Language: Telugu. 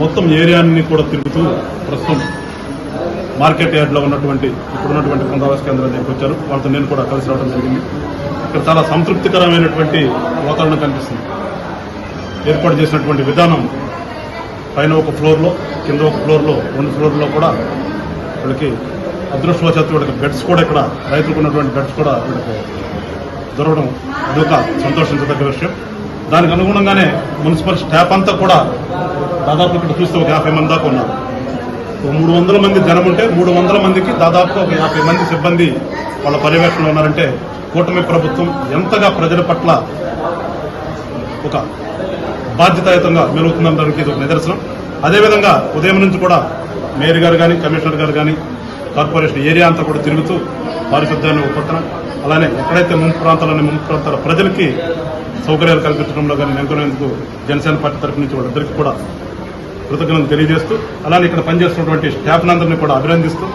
మొత్తం ఏరియాని కూడా తిరుగుతూ ప్రస్తుతం మార్కెట్ యార్డ్లో ఉన్నటువంటి ఇప్పుడున్నటువంటి పునరావాస కేంద్రం దగ్గరికి వచ్చారు. వాళ్ళతో నేను కూడా కలిసి రావడం జరిగింది. ఇక్కడ చాలా సంతృప్తికరమైనటువంటి వాతావరణం కనిపిస్తుంది. ఏర్పాటు చేసినటువంటి విధానం పైన ఒక ఫ్లోర్లో కింద ఒక ఫ్లోర్లో రెండు ఫ్లోర్లో కూడా వీళ్ళకి అదృష్టవశాత్తు వీళ్ళకి బెడ్స్ కూడా ఇక్కడ రైతులకు ఉన్నటువంటి బెడ్స్ కూడా వీళ్ళకి దొరకడం అదొక సంతోషించదగ్గ విషయం. దానికి అనుగుణంగానే మున్సిపల్ స్టాఫ్ అంతా కూడా దాదాపు ఇక్కడ చూస్తే ఒక యాభై మంది దాకా ఉన్నారు. మూడు వందల మంది జనం ఉంటే మూడు వందల మందికి దాదాపు ఒక యాభై మంది సిబ్బంది వాళ్ళ పర్యవేక్షణలో ఉన్నారంటే కూటమి ప్రభుత్వం ఎంతగా ప్రజల పట్ల ఒక బాధ్యతాయుతంగా మెరుగుతుందనడానికి ఇది ఒక నిదర్శనం. అదేవిధంగా ఉదయం నుంచి కూడా మేయర్ గారు కానీ కమిషనర్ గారు కానీ కార్పొరేషన్ ఏరియా అంతా కూడా తిరుగుతూ పారిశుద్ధ్యాన్ని ఒక పట్టణం అలానే ఎక్కడైతే ముంపు ప్రాంతాలని ముంపు ప్రాంతాల ప్రజలకి సౌకర్యాలు కల్పించడంలో కానీ నెలకొనేందుకు జనసేన పార్టీ తరఫు నుంచి వాళ్ళందరికీ కూడా కృతజ్ఞతలు తెలియజేస్తూ అలానే ఇక్కడ పనిచేస్తున్నటువంటి స్టాఫ్లందరినీ కూడా అభినందిస్తూ